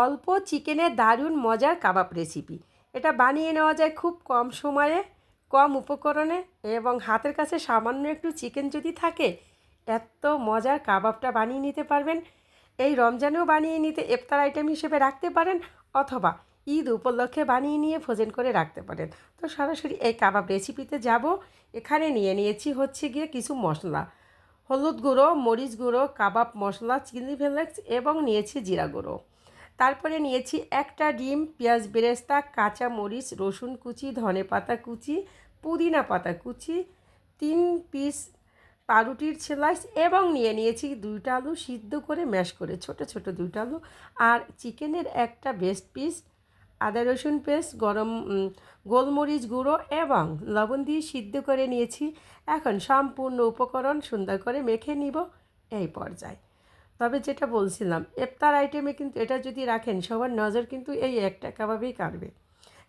অল্প চিকেনের দারুণ মজার কাবাব রেসিপি এটা বানিয়ে নেওয়া যায় খুব কম সময়ে, কম উপকরণে এবং হাতের কাছে সামান্য একটু চিকেন যদি থাকে, এত মজার কাবাবটা বানিয়ে নিতে পারবেন। এই রমজানেও বানিয়ে নিতে ইফতার আইটেম হিসেবে রাখতে পারেন অথবা ঈদ উপলক্ষে বানিয়ে নিয়ে ভোজন করে রাখতে পারেন। তো সরাসরি এই কাবাব রেসিপিতে যাব। এখানে নিয়ে নিয়েছি হচ্ছে গিয়ে কিছু মশলা। হলুদ গুঁড়ো, মরিচ গুঁড়ো, কাবাব মশলা, চিলি ফ্লেক্স এবং নিয়েছি জিরা গুঁড়ো। তারপরে নিয়েছি একটা ডিম, পেঁয়াজ বেরেস্তা, কাঁচা মরিচ, রসুন কুচি, ধনে পাতা কুচি, পুদিনা পাতা কুচি, তিন পিস পাউরুটির স্লাইস এবং নিয়ে নিয়েছি দুইটা আলু সিদ্ধ করে ম্যাশ করে, ছোট ছোট দুইটা আলু আর চিকেনের একটা বেস্ট পিস আদা রসুন পেস্ট, গরম গোলমরিচ গুঁড়ো এবং লবণ দিয়ে সিদ্ধ করে নিয়েছি। এখন সম্পূর্ণ উপকরণ সুন্দর করে মেখে নিব, এই পর্যায়ে। তবে যেটা বলছিলাম এফতার আইটেমে কিন্তু এটা যদি রাখেন, সবার নজর কিন্তু এই একটা কাবাবেই কাটবে।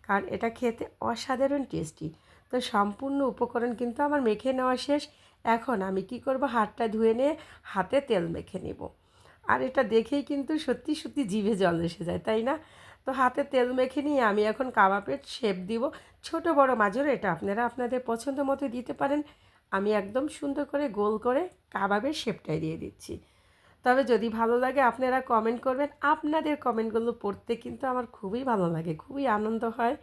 কারণ এটা খেতে অসাধারণ টেস্টি তো সম্পূর্ণ উপকরণ কিন্তু আমার মেখে নেওয়া শেষ। এখন আমি কি করব? হাতটা ধুয়ে নিয়ে হাতে তেল মেখে নেব। আর এটা দেখেই কিন্তু সত্যি সত্যি জিভে জল এসে যায়, তাই না? তো হাতে তেল মেখে নিয়ে আমি এখন কাবাবের শেপ দিব। ছোট বড় মাঝেরও এটা আপনারা আপনাদের পছন্দ মতো দিতে পারেন। আমি একদম সুন্দর করে গোল করে কাবাবের শেপটাই দিয়ে দিচ্ছি। তবে যদি ভালো লাগে, আপনারা কমেন্ট করবেন। আপনাদের কমেন্টগুলো পড়তে কিন্তু আমার খুবই ভালো লাগে, খুবই আনন্দ হয়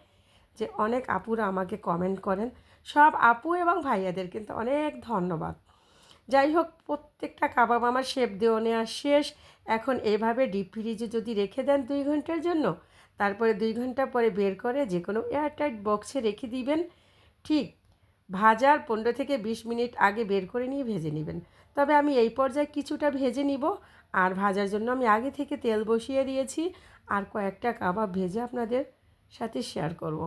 যে অনেক আপুরা আমাকে কমেন্ট করেন। সব আপু এবং ভাইয়াদের কিন্তু অনেক ধন্যবাদ। যাই হোক, প্রত্যেকটা কাবাব আমার শেপ দেওয়া নেওয়া শেষ। এখন এভাবে ডিপ ফ্রিজে যদি রেখে দেন দুই ঘণ্টার জন্য, তারপরে দুই ঘণ্টা পরে বের করে যে কোনো এয়ারটাইট বক্সে রেখে দিবেন। ঠিক ভাজার পনেরো থেকে বিশ মিনিট আগে বের করে নিয়ে ভেজে নেবেন। তবে আমি এই পর্যায়ে কিছুটা ভেজে নিব। আর ভাজার জন্য আমি আগে থেকে তেল বসিয়ে দিয়েছি। আর কয়েকটা কাবাব ভেজে আপনাদের সাথে শেয়ার করব।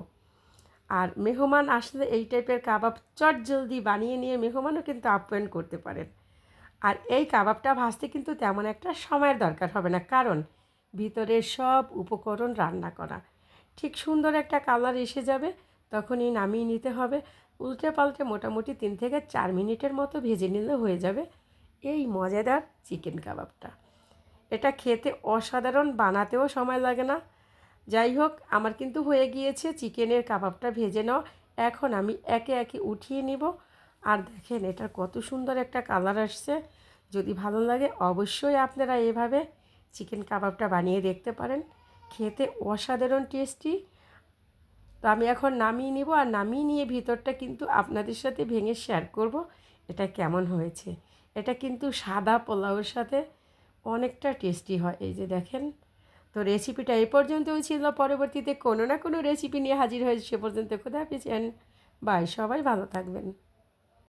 আর মেহমান আসলে এই টাইপের কাবাব চট জলদি বানিয়ে নিয়ে মেহমানও কিন্তু আপ্যায়ন করতে পারেন। আর এই কাবাবটা ভাজতে কিন্তু তেমন একটা সময়ের দরকার হবে না। কারণ ভিতরের সব উপকরণ রান্না করা। ঠিক সুন্দর একটা কালার এসে যাবে, তখনই নামিয়ে নিতে হবে। উল্টে পাল্টে মোটামুটি তিন থেকে চার মিনিটের মতো ভেজে নিলে হয়ে যাবে এই মজাদার চিকেন কাবাবটা। এটা খেতে অসাধারণ, বানাতেও সময় লাগে না। যাই হোক, আমার কিন্তু হয়ে গিয়েছে চিকেনের কাবাবটা ভেজে নাও এখন আমি একে একে উঠিয়ে নিব। আর দেখেন, এটার কত সুন্দর একটা কালার আসছে। যদি ভালো লাগে অবশ্যই আপনারা এভাবে চিকেন কাবাবটা বানিয়ে দেখতে পারেন। খেতে অসাধারণ টেস্টি। তো আমি এখন নামিয়ে নিব আর নামিয়ে নিয়ে ভিতরটা কিন্তু আপনাদের সাথে ভেঙে শেয়ার করব এটা কেমন হয়েছে। এটা কিন্তু সাদা পোলাওয়ের সাথে অনেকটা টেস্টি হয়। এই যে দেখেন, তো রেসিপিটা এই পর্যন্তও ছিল। পরবর্তীতে কোনো না কোনো রেসিপি নিয়ে হাজির হয়েছে সে পর্যন্ত। খোদা পেয়েছেন বাই সবাই ভালো থাকবেন।